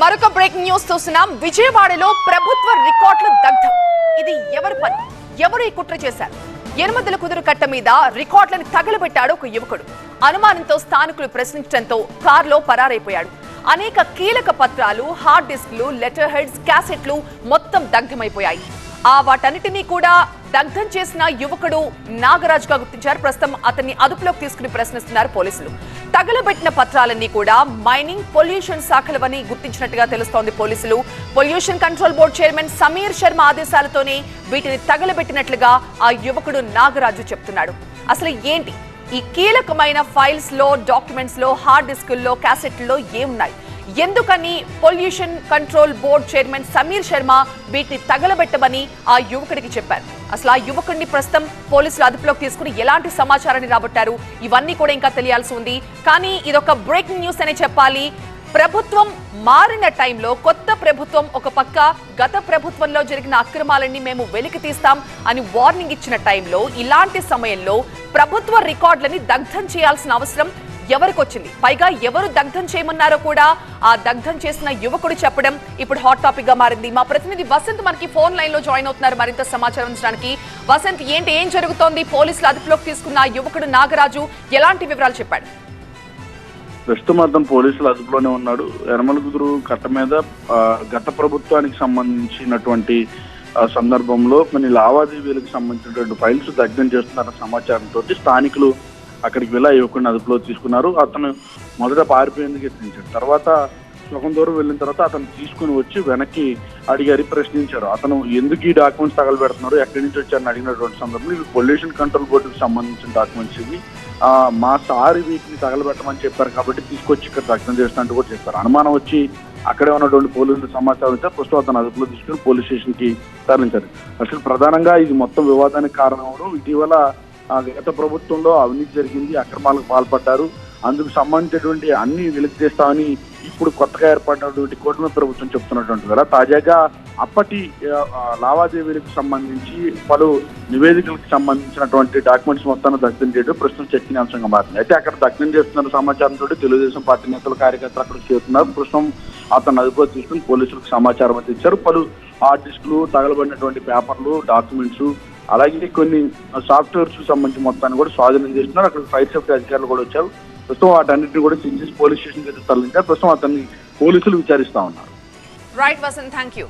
మరొక breaking news చూస్తున్నాం. విజయవాడలో ప్రభుత్వ రికార్డులు దగ్ధం. ఇది ఎవరి పని? ఎవరు ఈ కుట్ర చేశారు? ఎనిమిదిల కుదురు కట్ట మీద రికార్డులను తగలబెట్టాడు ఒక యువకుడు. అనుమానంతో స్థానికులు ప్రశ్నించడంతో కారులో పరారైపోయాడు. అనేక కీలక పత్రాలు హార్డ్ డిస్క్లు లెటర్ హెడ్స్ క్యాసెట్లు మొత్తం దగ్ధమైపోయాయి. ఆ వాటన్నిటినీ కూడా దగ్ధం చేసిన యువకుడు నాగరాజుగా గుర్తించారు. ప్రస్తుతం అతన్ని అదుపులోకి తీసుకుని ప్రశ్నిస్తున్నారు పోలీసులు. తగలబెట్టిన పత్రాలన్నీ కూడా మైనింగ్ పొల్యూషన్ శాఖలవని గుర్తించినట్టుగా తెలుస్తోంది పోలీసులు. Pollution control board chairman Sameer Sharma ఆదేశాలతోనే వీటిని తగలబెట్టినట్లుగా ఆ యువకుడు నాగరాజు చెప్తున్నాడు. అసలు ఏంటి? ఈ కీలకమైన ఫైల్స్లో డాక్యుమెంట్స్లో హార్డ్ డిస్కుల్లో క్యాసెట్లో ఏమున్నాయి? ఎందుకని pollution control board chairman Sameer Sharma వీటిని తగలబెట్టమని ఆ యువకుడికి చెప్పారు. అసలు ఆ యువకుడిని ప్రస్తుతం పోలీసులు అదుపులోకి తీసుకుని ఎలాంటి సమాచారాన్ని రాబట్టారు? ఇవన్నీ కూడా ఇంకా తెలియాల్సి ఉంది. కానీ ఇదొక బ్రేకింగ్ న్యూస్ అనే చెప్పాలి. ప్రభుత్వం మారిన టైంలో కొత్త ప్రభుత్వం ఒక పక్క గత ప్రభుత్వంలో జరిగిన అక్రమాలన్నీ మేము వెలికి తీస్తాం అని వార్నింగ్ ఇచ్చిన టైంలో ఇలాంటి సమయంలో ప్రభుత్వ రికార్డులని దగ్ధం చేయాల్సిన అవసరం ఎవరికి వచ్చింది పైగా ఎవరు దగ్ధం చేయమన్నారో కూడా ఆ దగ్ధం చేసిన యువకుడు చెప్పడం ఇప్పుడు హాట్ టాపిక్గా మారింది. మా ప్రతినిధి వసంత్ మనకి ఫోన్ లైన్లో జాయిన్ అవుతున్నారు. మరింత సమాచారం అందించడానికి. వసంత్ ఏంటి ఏం జరుగుతోంది? పోలీసులు అదుపులోకి తీసుకున్న యువకుడు నాగరాజు ఎలాంటి వివరాలు చెప్పాడు? ప్రస్తుతం పోలీసులు అదుపులోనే ఉన్నాడు. యనమల కట్ట మీద గత ప్రభుత్వానికి సంబంధించినటువంటి సందర్భంలో కొన్ని లావాదేవీలకు సంబంధించినటువంటి ఫైల్స్ దగ్ధం చేస్తున్నారన్న సమాచారంతో స్థానికులు అక్కడికి వెళ్ళి యువకుడిని అదుపులో తీసుకున్నారు. అతను మొదట పారిపోయేందుకు యత్నించాడు తర్వాత సగం దూరం వెళ్ళిన తర్వాత అతను తీసుకుని వచ్చి వెనక్కి అడిగారు ప్రశ్నించారు. అతను ఎందుకు ఈ డాక్యుమెంట్స్ తగలబెడుతున్నారు? ఎక్కడి నుంచి వచ్చారని అడిగినటువంటి సందర్భంలో ఇవి పొల్యూషన్ కంట్రోల్ బోర్డుకి సంబంధించిన డాక్యుమెంట్స్ ఇవి. మా సారి వీటిని తగలబెట్టమని చెప్పారు కాబట్టి తీసుకొచ్చి ఇక్కడ దగ్ధం చేస్తున్నట్టు కూడా చెప్పారు. అనుమానం వచ్చి అక్కడే ఉన్నటువంటి పోలీసులు సమాచారం ఇస్తే ప్రస్తుతం అతను అదుపులో తీసుకుని పోలీస్ స్టేషన్కి తరలించారు. అసలు ప్రధానంగా ఇది మొత్తం వివాదానికి కారణం అవడం ఇటీవల గత ప్రభుత్వంలో అవినీతి జరిగింది అక్రమాలకు పాల్పడ్డారు. అందుకు సంబంధించినటువంటి అన్ని వెలికి తీస్తామని ఇప్పుడు కొత్తగా ఏర్పడినటువంటి కూటమి ప్రభుత్వం చెప్తున్నటువంటి కదా తాజాగా అప్పటి లావాదేవీలకు సంబంధించి పలు నివేదికలకు సంబంధించినటువంటి డాక్యుమెంట్స్ మొత్తాన్ని దగ్ధం చేయడం ప్రస్తుతం చర్చనీయాంశంగా మారింది. అయితే అక్కడ దగ్ధం చేస్తున్న సమాచారంతో తెలుగుదేశం పార్టీ నేతలు కార్యకర్తలు అక్కడ చేరుతున్నారు ప్రస్తుతం అతను అదుపులో తీసుకుని పోలీసులకు సమాచారం అందించారు. పలు హార్డ్ డిస్క్లు తగలబడినటువంటి పేపర్లు డాక్యుమెంట్స్ అలాగే కొన్ని సాఫ్ట్వేర్స్ సంబంధించి మొత్తాన్ని కూడా స్వాధీనం చేస్తున్నారు అక్కడ ఫైర్ సేఫ్టీ అధికారులు కూడా వచ్చారు. ప్రస్తుతం వాటన్నిటిని కూడా సిజిఎస్ పోలీస్ స్టేషన్ అయితే తరలించారు. ప్రస్తుతం అతన్ని పోలీసులు విచారిస్తా ఉన్నారు. Right Vasant thank you